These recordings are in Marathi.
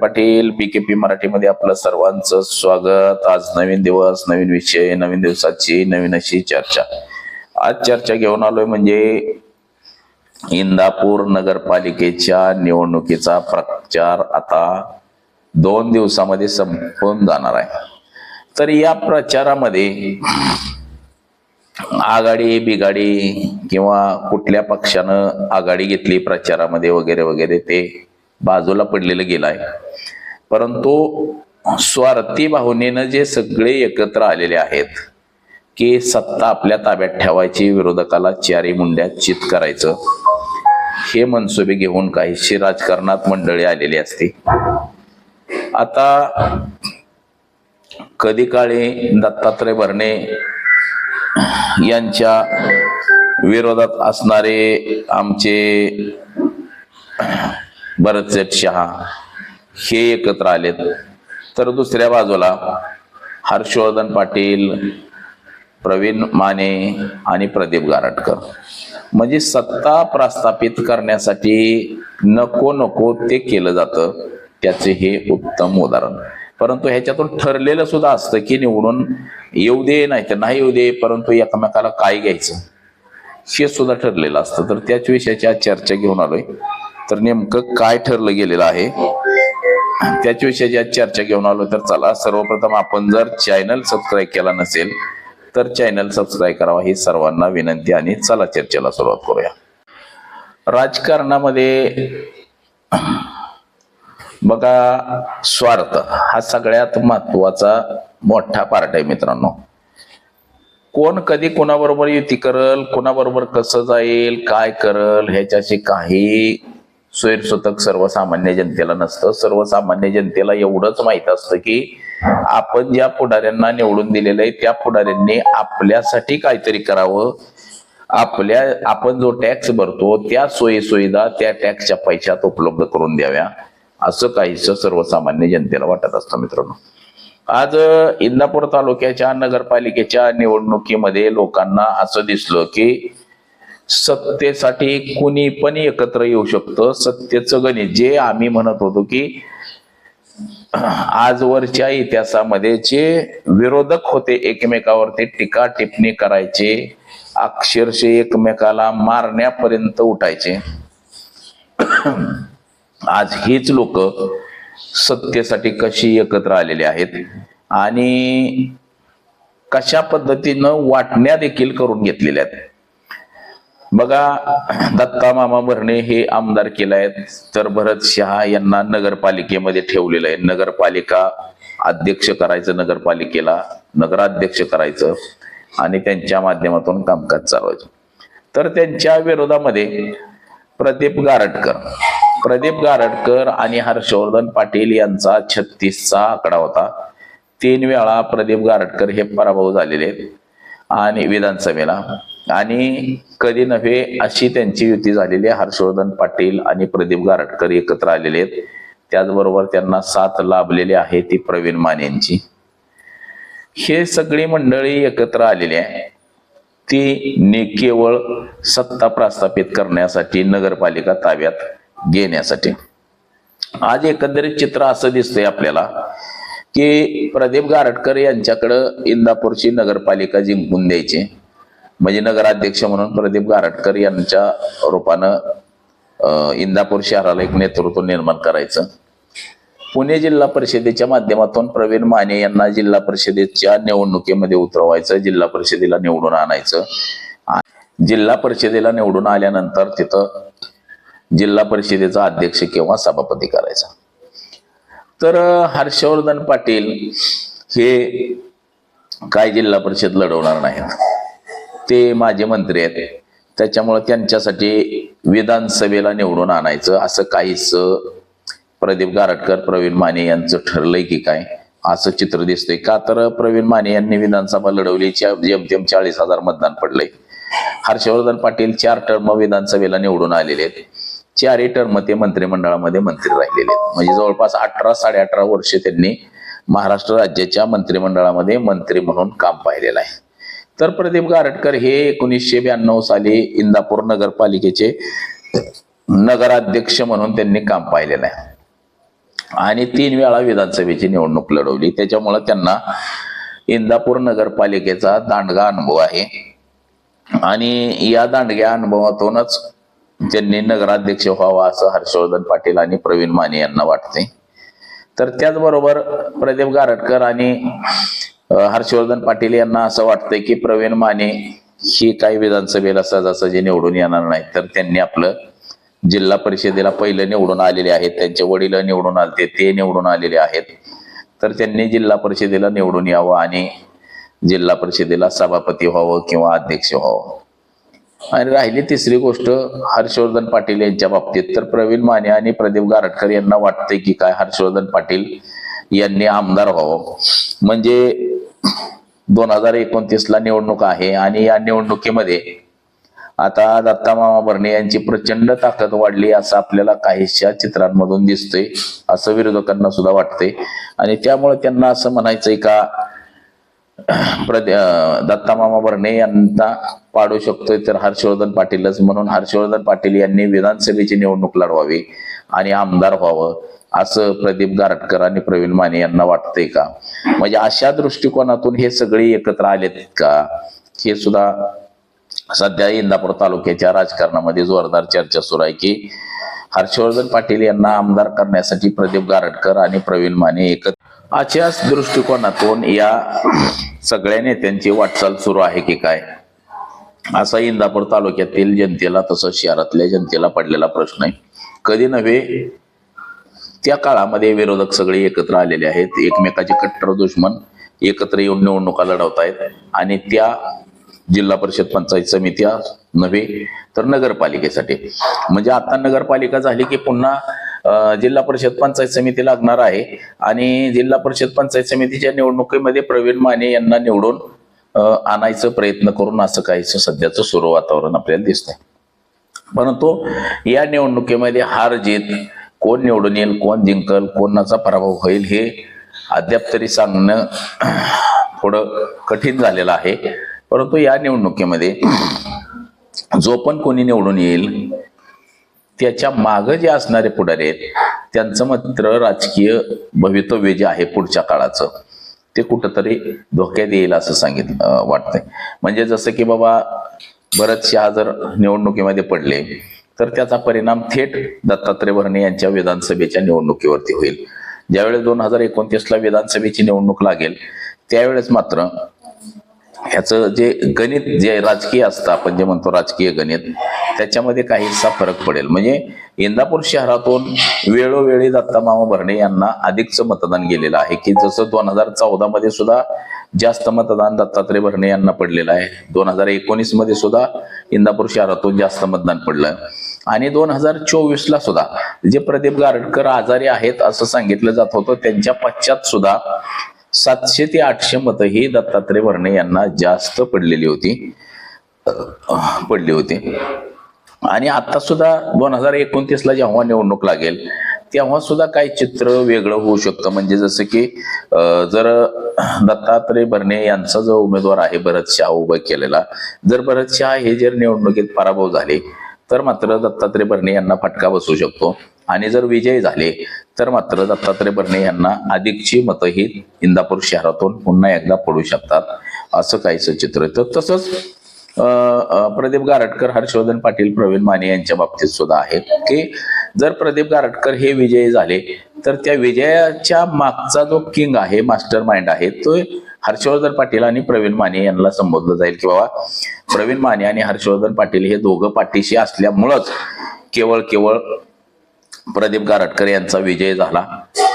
पाटील बीकेपी मराठीमध्ये आपलं सर्वांचं स्वागत. आज नवीन दिवस नवीन विषय नवीन दिवसाची नवीन अशी चर्चा. आज चर्चा घेऊन आलोय म्हणजे इंदापूर नगरपालिकेच्या निवडणुकीचा प्रचार आता दोन दिवसामध्ये संपून जाणार आहे. तर या प्रचारामध्ये आघाडी बिघाडी किंवा कुठल्या पक्षानं आघाडी घेतली प्रचारामध्ये वगैरे वगैरे ते बाजूला पडलेलं गेलं आहे. परंतु स्वार्थी भावनेनं जे सगळे एकत्र आलेले आहेत की सत्ता आपल्या ताब्यात ठेवायची विरोधकाला चारी मुंड्यात चित करायचं हे मनसुबे घेऊन काहीशी राजकारणात मंडळी आलेली असते. आता कधी काळी दत्तात्रय भरणे यांच्या विरोधात असणारे आमचे भरतसेठ शहा हे एकत्र आलेत. तर दुसऱ्या बाजूला हर्षवर्धन पाटील प्रवीण माने आणि प्रदीप गारटकर. म्हणजे सत्ता प्रस्थापित करण्यासाठी नको नको ते केलं जातं त्याचे हे उत्तम उदाहरण. परंतु ह्याच्यातून ठरलेलं सुद्धा असतं की निवडून येऊ दे नाही तर नाही येऊ दे परंतु एकमेकाला काय घ्यायचं? हे सुद्धा ठरलेलं असतं. तर त्याच विषयाची आज चर्चा घेऊन आलोय. तर नेमकं काय ठरलं गेलेलं आहे? त्याच्याविषयी ज्या आज चर्चा घेऊन आलो तर चला सर्वप्रथम आपण जर चॅनल सबस्क्राईब केला नसेल तर चॅनल सबस्क्राईब करावा ही सर्वांना विनंती आणि चला चर्चेला सुरुवात करूया. राजकारणामध्ये बघा स्वार्थ हा सगळ्यात महत्त्वाचा मोठा पार्ट आहे मित्रांनो. कोण कधी कोणाबरोबर युती करल कोणाबरोबर कसं जाईल काय करल ह्याच्याशी काही स्वैरसूतक सर्वसामान्य जनतेला नसतं. सर्वसामान्य जनतेला एवढंच माहीत असतं की आपण ज्या पुढाऱ्यांना निवडून दिलेलं आहे त्या पुढाऱ्यांनी आपल्यासाठी काहीतरी करावं. आपल्या आपण जो टॅक्स भरतो त्या सोयी सुविधा त्या टॅक्सच्या पैशात उपलब्ध करून द्याव्या. असं काहीच सर्वसामान्य जनतेला वाटत असतं मित्रांनो. आज इंदापूर तालुक्याच्या नगरपालिकेच्या निवडणुकीमध्ये लोकांना असं दिसलं की सत्तेसाठी कुणी पण एकत्र येऊ शकतं. सत्तेचं गणित. जे आम्ही म्हणत होतो की आजवरच्या इतिहासामध्ये जे विरोधक होते एकमेकावरती टीका टिप्पणी करायचे अक्षरशः एकमेकाला मारण्यापर्यंत उठायचे. आज हीच लोक सत्तेसाठी कशी एकत्र आलेली आहेत आणि कशा पद्धतीनं वाटण्या देखील करून घेतलेल्या आहेत. बघा दत्ता मामा भरणे हे आमदार केले आहेत. तर भरत शहा यांना नगरपालिकेमध्ये ठेवलेलं आहे. नगरपालिका अध्यक्ष करायचं नगरपालिकेला नगराध्यक्ष करायचं आणि त्यांच्या माध्यमातून कामकाज चालवायचं तर त्यांच्या विरोधामध्ये प्रदीप गारटकर प्रदीप गारटकर आणि हर्षवर्धन पाटील यांचा छत्तीसचा आकडा होता. तीन वेळा प्रदीप गारटकर हे पराभव झालेले आहेत. आणि विधानसभेला आणि कधी नव्हे अशी त्यांची युती झालेली आहे. हर्षवर्धन पाटील आणि प्रदीप गारटकर एकत्र आलेले आहेत. त्याचबरोबर त्यांना साथ लाभलेली आहे ती प्रवीण माने यांची. हे सगळी मंडळी एकत्र आलेली आहे. ती ने केवळ सत्ता प्रस्थापित करण्यासाठी नगरपालिका ताब्यात घेण्यासाठी. आज एकंदरीत चित्र असं दिसतंय आपल्याला की प्रदीप गारटकर यांच्याकडं इंदापूरची नगरपालिका जिंकून द्यायची. म्हणजे नगराध्यक्ष म्हणून प्रदीप गारटकर यांच्या रूपानं इंदापूर शहराला एक नेतृत्व निर्माण करायचं. पुणे जिल्हा परिषदेच्या माध्यमातून प्रवीण माने यांना जिल्हा परिषदेच्या निवडणुकीमध्ये उतरवायचं जिल्हा परिषदेला निवडून आणायचं. जिल्हा परिषदेला निवडून आल्यानंतर तिथं जिल्हा परिषदेचा अध्यक्ष किंवा सभापती करायचा. तर हर्षवर्धन पाटील हे काय जिल्हा परिषद लढवणार नाहीत? ते माझे मंत्री आहेत. त्याच्यामुळे त्यांच्यासाठी विधानसभेला निवडून आणायचं असं काहीच प्रदीप गारटकर प्रवीण माने यांचं ठरलंय की काय असं चित्र दिसतंय. का तर प्रवीण माने यांनी विधानसभा लढवली च्या- जेमतेम चाळीस हजार मतदान पडलंय. हर्षवर्धन पाटील चार टर्म विधानसभेला निवडून आलेले आहेत. चारही टर्म ते मंत्रिमंडळामध्ये मंत्री राहिलेले आहेत. म्हणजे जवळपास अठरा साडे अठरा वर्ष त्यांनी महाराष्ट्र राज्याच्या मंत्रिमंडळामध्ये मंत्री म्हणून काम पाहिलेलं आहे. तर प्रदीप गारटकर हे एकोणीसशे ब्याण्णव साली इंदापूर नगरपालिकेचे नगराध्यक्ष म्हणून त्यांनी काम पाहिलेलं आहे. आणि तीन वेळा विधानसभेची निवडणूक लढवली. त्याच्यामुळं त्यांना इंदापूर नगरपालिकेचा दांडगा अनुभव आहे. आणि या दांडग्या अनुभवातूनच त्यांनी नगराध्यक्ष व्हावा असं हर्षवर्धन पाटील आणि प्रवीण माने यांना वाटते. तर त्याचबरोबर प्रदीप गारटकर आणि हर्षवर्धन पाटील यांना असं वाटतंय की प्रवीण माने ही काही विधानसभेला सहजासहजी निवडून येणार नाही तर त्यांनी आपलं जिल्हा परिषदेला पहिलं निवडून आलेले आहेत. त्यांचे वडील निवडून आले ते निवडून आलेले आहेत. तर त्यांनी जिल्हा परिषदेला निवडून यावं आणि जिल्हा परिषदेला सभापती व्हावं किंवा अध्यक्ष व्हावं. आणि राहिली तिसरी गोष्ट हर्षवर्धन पाटील यांच्या बाबतीत. तर प्रवीण माने आणि प्रदीप गारटकर यांना वाटतंय की काय हर्षवर्धन पाटील यांनी आमदार व्हावं. म्हणजे दोन हजार एकोणतीसला निवडणूक आहे आणि या निवडणुकीमध्ये आता दत्ता मामा भरणे यांची प्रचंड ताकद वाढली असं आपल्याला काहीशा चित्रांमधून दिसतंय असं विरोधकांना सुद्धा वाटतंय. आणि त्यामुळे त्यांना असं म्हणायचंय का दत्ता मामा भरणे यांना पाडू शकतोय तर हर्षवर्धन पाटीलच म्हणून हर्षवर्धन पाटील यांनी विधानसभेची निवडणूक लढवावी आणि आमदार व्हावं. असं प्रदीप गारटकर आणि प्रवीण माने यांना वाटतंय का? म्हणजे अशा दृष्टिकोनातून हे सगळे एकत्र आलेत का? हे सुद्धा सध्या इंदापूर तालुक्याच्या राजकारणामध्ये जोरदार चर्चा सुरू आहे की हर्षवर्धन पाटील यांना आमदार करण्यासाठी प्रदीप गारटकर आणि प्रवीण माने एकत्र अशाच दृष्टिकोनातून या सगळ्या नेत्यांची वाटचाल सुरू आहे की काय? असा इंदापूर तालुक्यातील जनतेला तसंच शहरातल्या जनतेला पडलेला प्रश्न आहे. कधी नव्हे त्या काळामध्ये विरोधक सगळे एकत्र आलेले आहेत. एकमेकाचे कट्टर दुश्मन एकत्र येऊन निवडणुका लढवतायत आणि त्या जिल्हा परिषद पंचायत समित्या नव्हे तर नगरपालिकेसाठी. म्हणजे आता नगरपालिका झाली की पुन्हा जिल्हा परिषद पंचायत समिती लागणार आहे आणि जिल्हा परिषद पंचायत समितीच्या निवडणुकीमध्ये प्रवीण माने यांना निवडून आणायचं प्रयत्न करून असं काहीच सध्याचं सुरू वातावरण आपल्याला दिसतंय. परंतु या निवडणुकीमध्ये हार जीत कोण निवडून येईल कोण जिंकल कोणाचा पराभव होईल हे अद्याप तरी सांगणं थोडं कठीण झालेलं आहे. परंतु या निवडणुकीमध्ये जो पण कोणी निवडून येईल त्याच्या मागं जे असणारे पुढारी आहेत त्यांचं मात्र राजकीय भवितव्य जे आहे पुढच्या काळाचं ते कुठंतरी धोक्यात येईल असं सांगितलं वाटतंय. म्हणजे जसं की बाबा भरत शहा जर निवडणुकीमध्ये पडले. तर त्याचा परिणाम थेट दत्तात्रय भरणे यांच्या विधानसभेच्या निवडणुकीवरती होईल. ज्यावेळेस दोन हजार एकोणतीसला विधानसभेची निवडणूक लागेल त्यावेळेस मात्र ह्याचं जे गणित जे राजकीय असतं आपण जे म्हणतो राजकीय गणित त्याच्यामध्ये काहीसा फरक पडेल. म्हणजे इंदापूर शहरातून वेळोवेळी दत्ता मामा भरणे यांना अधिकचं मतदान गेलेलं आहे की जसं दोन हजार चौदा मध्ये सुद्धा जास्त मतदान दत्तात्रय भरणे यांना पडलेलं आहे. दोन हजार एकोणीसमध्ये सुद्धा इंदापूर शहरातून जास्त मतदान पडलं. आणि दोन हजार चोवीसला सुद्धा जे प्रदीप गारडकर आजारी आहेत असं सांगितलं जात होतं त्यांच्या पश्चात सुद्धा सातशे ते आठशे मतं ही दत्तात्रय भरणे यांना जास्त पडलेली होती. पडली होती. आणि आता सुद्धा दोन हजार एकोणतीसला जेव्हा निवडणूक लागेल तेव्हा सुद्धा काही चित्र वेगळं होऊ शकतं. म्हणजे जसं की जर दत्तात्रय भरणे यांचा जो उमेदवार आहे भरत शहा उभा केलेला जर भरत शहा हे जर निवडणुकीत पराभव झाले तर मात्र दत्तात्रय भरणे यांना फटका बसू शकतो. आणि जर विजय झाले तर मात्र दत्तात्रय भरणे यांना अधिकची मतही इंदापूर शहरातून पुन्हा एकदा पडू शकतात असं काहीसं चित्र येतं तर तसंच प्रदीप गारटकर हर्षवर्धन पाटील प्रवीण माने यांच्या बाबतीत सुद्धा आहे की जर प्रदीप गारटकर हे विजयी झाले तर त्या विजयाच्या मागचा जो किंग आहे मास्टर माइंड आहे तो हर्षवर्धन पाटील आणि प्रवीण माने यांना संबोधलं जाईल की बाबा प्रवीण माने आणि हर्षवर्धन पाटील हे दोघं पाठीशी असल्यामुळंच केवळ केवळ प्रदीप गारटकर यांचा विजय झाला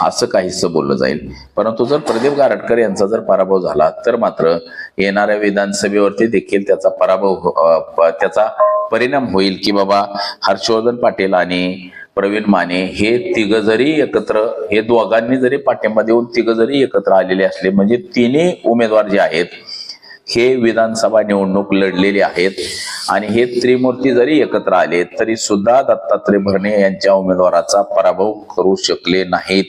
असं काहीसं बोललं जाईल. परंतु जर प्रदीप गारटकर यांचा जर पराभव झाला तर मात्र येणाऱ्या विधानसभेवरती देखील त्याचा पराभव हो- त्याचा परिणाम होईल की बाबा हर्षवर्धन पाटील आणि प्रवीण माने हे तिघ जरी एकत्र हे दोघांनी जरी पाठिंबा देऊन तिघ जरी एकत्र आलेले असले म्हणजे तिन्ही उमेदवार जे आहेत हे विधानसभा निवडणूक लढलेले आहेत. आणि हे त्रिमूर्ती जरी एकत्र आले तरी सुद्धा दत्तात्रय भरणे यांच्या उमेदवाराचा पराभव करू शकले नाहीत.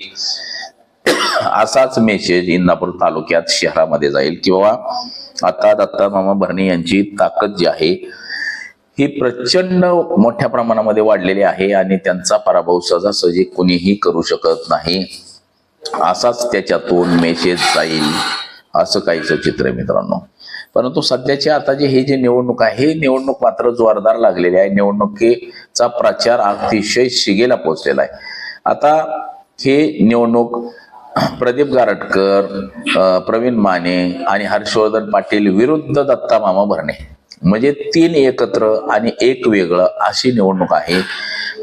असाच मेसेज इंदापूर तालुक्यात शहरामध्ये जाईल किंवा आता दत्ता मामा भरणे यांची ताकद जी आहे ही प्रचंड मोठ्या प्रमाणामध्ये वाढलेली आहे आणि त्यांचा पराभव सहजासहजी कुणीही करू शकत नाही. असाच त्याच्यातून मेसेज जाईल असं काहीच चित्र मित्रांनो. परंतु सध्याचे आता जे हे जे निवडणूक आहे हे निवडणूक मात्र जोरदार लागलेली आहे. निवडणुकीचा प्रचार अतिशय शिगेला पोहोचलेला आहे. आता हे निवडणूक प्रदीप गारटकर प्रवीण माने आणि हर्षवर्धन पाटील विरुद्ध दत्ता मामा भरणे. म्हणजे तीन एकत्र आणि एक वेगळं अशी निवडणूक आहे.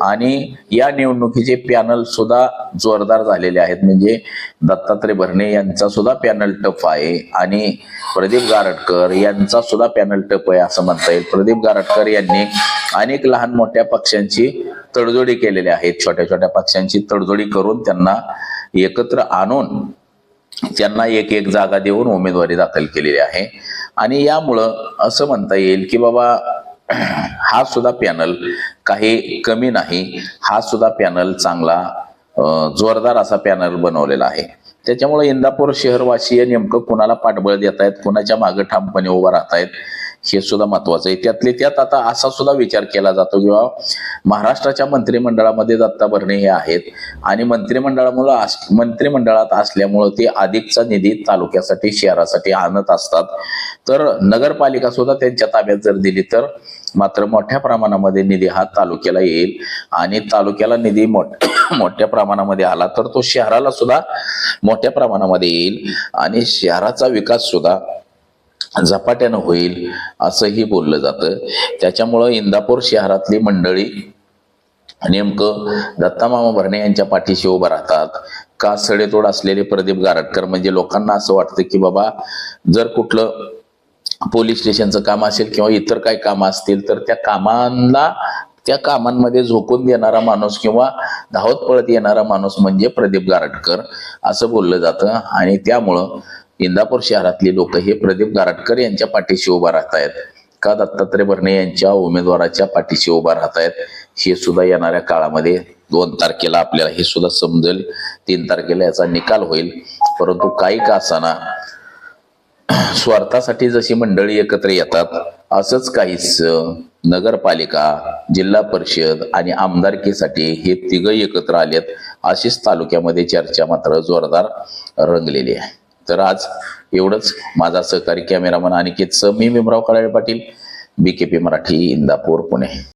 आणि या निवडणुकीचे पॅनल सुद्धा जोरदार झालेले आहेत. म्हणजे दत्तात्रय भरणे यांचा सुद्धा पॅनल टफ आहे. आणि प्रदीप गारटकर यांचा सुद्धा पॅनल टफ आहे असं म्हणता येईल. प्रदीप गारटकर यांनी अनेक लहान मोठ्या पक्षांची तडजोडी केलेल्या आहेत छोट्या छोट्या पक्षांची तडजोडी करून त्यांना एकत्र आणून त्यांना एक एक जागा देऊन उमेदवारी दाखल केलेली आहे. आणि यामुळं असं म्हणता येईल की बाबा हा सुद्धा पॅनल काही कमी नाही. हा सुद्धा पॅनल चांगला जोरदार असा पॅनल बनवलेला आहे. त्याच्यामुळे इंदापूर शहरवासीय नेमकं कुणाला पाठबळ देत आहेत कुणाच्या मागे ठामपणे उभा राहत आहेत हे सुद्धा महत्वाचं आहे. त्यातले त्यात आता असा सुद्धा विचार केला जातो किंवा महाराष्ट्राच्या मंत्रिमंडळामध्ये दत्ता भरणे हे आहेत आणि मंत्रिमंडळामुळं अस- मंत्रिमंडळात असल्यामुळं ते अधिकचा निधी तालुक्यासाठी शहरासाठी आणत असतात. तर नगरपालिका सुद्धा त्यांच्या ताब्यात जर दिली तर मात्र मोठ्या प्रमाणामध्ये निधी हा तालुक्याला येईल आणि तालुक्याला निधी मोठ मोठ्या प्रमाणामध्ये आला तर तो शहराला सुद्धा मोठ्या प्रमाणामध्ये येईल आणि शहराचा विकास सुद्धा झपाट्यानं होईल असंही बोललं जातं. त्याच्यामुळं इंदापूर शहरातली मंडळी नेमकं दत्तामामा भरणे यांच्या पाठीशी उभं राहतात. का सडेतोड असलेले प्रदीप गारटकर? म्हणजे लोकांना असं वाटतं की बाबा जर कुठलं पोलीस स्टेशनचं काम असेल किंवा इतर काही कामं असतील तर त्या कामांना त्या कामांमध्ये झोकून देणारा माणूस किंवा धावत पळत येणारा माणूस म्हणजे प्रदीप गारटकर असं बोललं जातं. आणि त्यामुळं इंदापूर शहरातली लोक हे प्रदीप गारटकर यांच्या पाठीशी उभा राहत आहेत का दत्तात्रय भरणे यांच्या उमेदवाराच्या पाठीशी उभा राहत आहेत हे सुद्धा येणाऱ्या काळामध्ये दोन तारखेला आपल्याला हे सुद्धा समजेल. तीन तारखेला याचा निकाल होईल. परंतु काही का असाना स्वार्थासाठी जशी मंडळी एकत्र येतात असंच काहीच नगरपालिका जिल्हा परिषद आणि आमदारकीसाठी हे तिघ एकत्र आलेत अशीच तालुक्यामध्ये चर्चा मात्र जोरदार रंगलेली आहे. तर आज एवढंच. माझा सहकारी कॅमेरामन अनिकेतचं मी भीमराव कळाळे पाटील बीकेपी मराठी इंदापूर पुणे.